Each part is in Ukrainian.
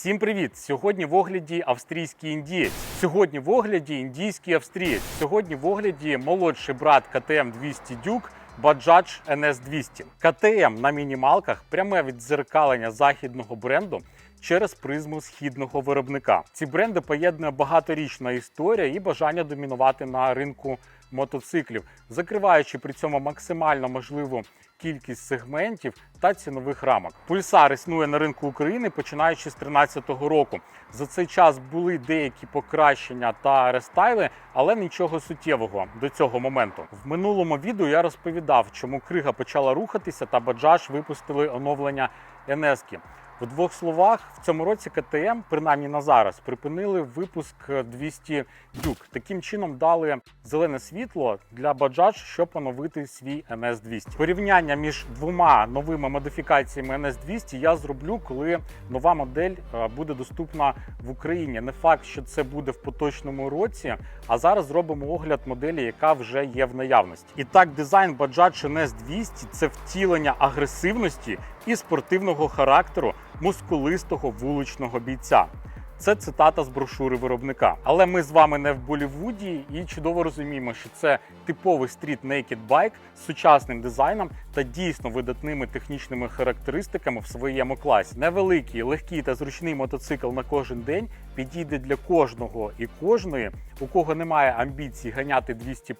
Всім привіт! Сьогодні в огляді австрійський індієць. Сьогодні в огляді індійський австрієць. Сьогодні в огляді молодший брат КТМ 200 Дюк. Bajaj NS200. КТМ на мінімалках пряме відзеркалення західного бренду. Через призму східного виробника ці бренди поєднує багаторічна історія і бажання домінувати на ринку мотоциклів, закриваючи при цьому максимально можливу кількість сегментів та цінових рамок. Пульсар існує на ринку України починаючи з 2013 року. За цей час були деякі покращення та рестайли, але нічого суттєвого до цього моменту. В минулому відео я розповідав, чому крига почала рухатися та Bajaj випустили оновлення NS-ки. В двох словах, в цьому році КТМ, принаймні на зараз, припинили випуск 200 дюк. Таким чином дали зелене світло для Bajaj, щоб оновити свій NS200. Порівняння між двома новими модифікаціями NS200 я зроблю, коли нова модель е, буде доступна в Україні. Не факт, що це буде в поточному році, а зараз зробимо огляд моделі, яка вже є в наявності. І так, дизайн Bajaj NS200 – це втілення агресивності і спортивного характеру мускулистого вуличного бійця. Це цитата з брошури виробника. Але ми з вами не в Болівуді і чудово розуміємо, що це типовий стріт Naked Bike з сучасним дизайном та дійсно видатними технічними характеристиками в своєму класі. Невеликий, легкий та зручний мотоцикл на кожен день підійде для кожного і кожної, у кого немає амбіцій ганяти 200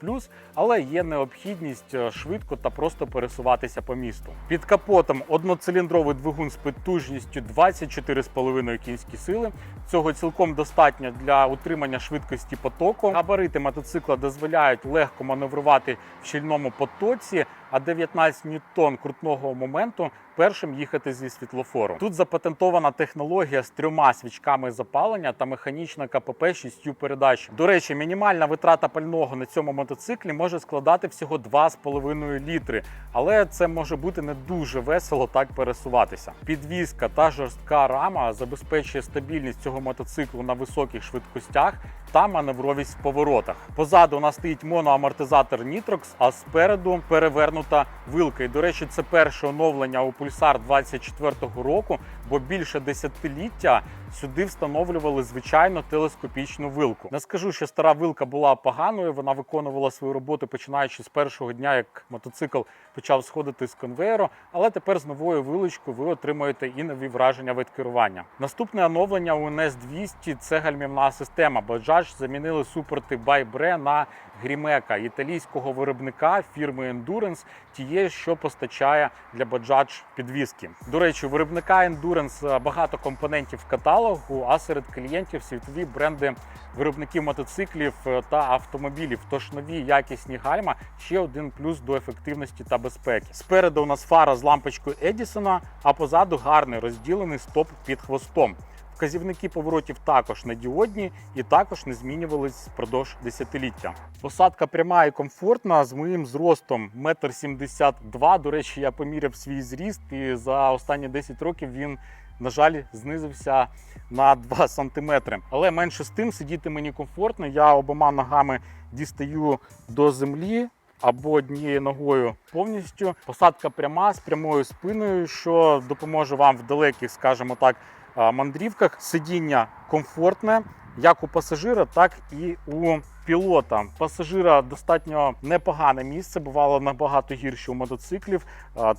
але є необхідність е, швидко та просто пересуватися по місту. Під капотом одноциліндровий двигун з потужністю 24,5 кінські сили. Цього цілком достатньо для утримання швидкості потоку. Габарити мотоцикла дозволяють легко маневрувати в щільному потоці, а 19 ньютон крутного моменту першим їхати зі світлофору. Тут запатентована технологія з трьома свічками запалення та механічна КПП з шістю передач. До речі, мінімальна витрата пального на цьому мотоциклі може складати всього 2,5 літри, але це може бути не дуже весело так пересуватися. Підвізка та жорстка рама забезпечує стабільність цього мотоциклу на високих швидкостях та маневровість в поворотах. Позаду у нас стоїть моноамортизатор Nitrox, а спереду перевернута вилка. І до речі, це перше оновлення у Pulsar 24-го року, бо більше десятиліття сюди встановлювали звичайно телескопічну вилку. Не скажу, що стара вилка була поганою. Вона виконувала свою роботу починаючи з першого дня, як мотоцикл почав сходити з конвейеру. Але тепер з новою вилочкою ви отримуєте і нові враження від керування. Наступне оновлення у NS 200 це гальмівна система. Bajaj замінили супорти Байбре на Грімека італійського виробника фірми Endurance, тієї, що постачає для Bajaj підвіски. До речі, виробника Endurance багато компонентів в каталогу, а серед клієнтів світові бренди виробників мотоциклів та автомобілів. Тож нові якісні гальма ще один плюс до ефективності та безпеки. Спереду у нас фара з лампочкою Едісона, а позаду гарний розділений стоп під хвостом. Вказівники поворотів також недіодні і також не змінювались впродовж десятиліття. Посадка пряма і комфортна з моїм зростом 1,72 м. До речі, я поміряв свій зріст, і за останні 10 років він, на жаль, знизився на 2 см. Але менше з тим сидіти мені комфортно. Я обома ногами дістаю до землі. Або однією ногою повністю посадка пряма з прямою спиною, що допоможе вам в далеких, скажімо так, мандрівках. Сидіння комфортне, як у пасажира, так і у пілота. Пасажира достатньо непогане місце, бувало набагато гірше у мотоциклів.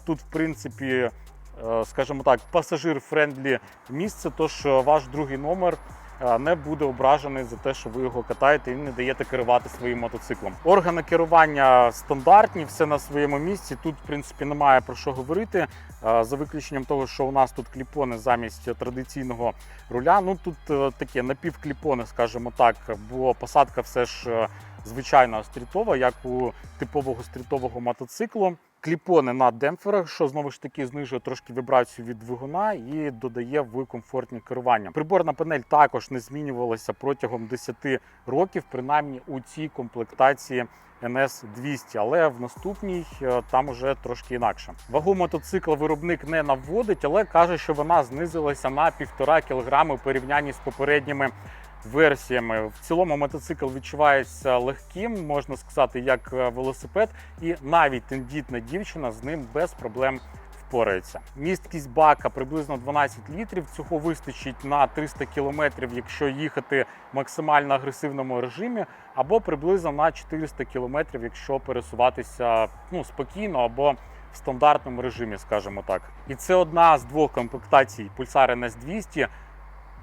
Тут, в принципі, скажімо так, пасажир-френдлі місце, тож ваш другий номер. Не буде ображений за те, що ви його катаєте і не даєте керувати своїм мотоциклом. Органи керування стандартні, все на своєму місці. Тут, в принципі, немає про що говорити. За виключенням того, що у нас тут кліпони замість традиційного руля. Ну тут таке напівкліпони, скажімо так, бо посадка все ж звичайно стрітова, як у типового стрітового мотоциклу. Кліпони на демпферах, що знову ж таки знижує трошки вібрацію від двигуна і додає в комфортні керування. Приборна панель також не змінювалася протягом 10 років, принаймні у цій комплектації NS 200, але в наступній там уже трошки інакше. Вагу мотоцикла виробник не наводить, але каже, що вона знизилася на 1,5 кг у порівнянні з попередніми версіями. В цілому мотоцикл відчувається легким, можна сказати, як велосипед, і навіть тендітна дівчина з ним без проблем впорається. Місткість бака приблизно 12 літрів. Цього вистачить на 300 кілометрів, якщо їхати в максимально агресивному режимі, або приблизно на 400 кілометрів, якщо пересуватися ну, спокійно або в стандартному режимі, скажімо так. І це одна з двох комплектацій Pulsar NS200.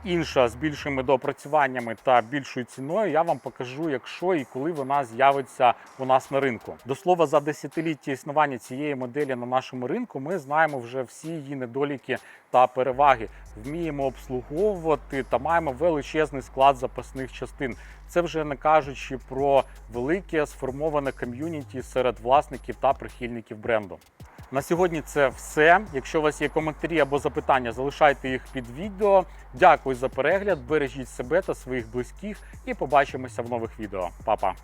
Інша з більшими доопрацюваннями та більшою ціною я вам покажу, якщо і коли вона з'явиться у нас на ринку. До слова, за десятиліття існування цієї моделі на нашому ринку ми знаємо вже всі її недоліки та переваги. Вміємо обслуговувати та маємо величезний склад запасних частин. Це вже не кажучи про велике сформоване ком'юніті серед власників та прихильників бренду. На сьогодні це все. Якщо у вас є коментарі або запитання, залишайте їх під відео. Дякую за перегляд. Бережіть себе та своїх близьких і побачимося в нових відео. Па-па!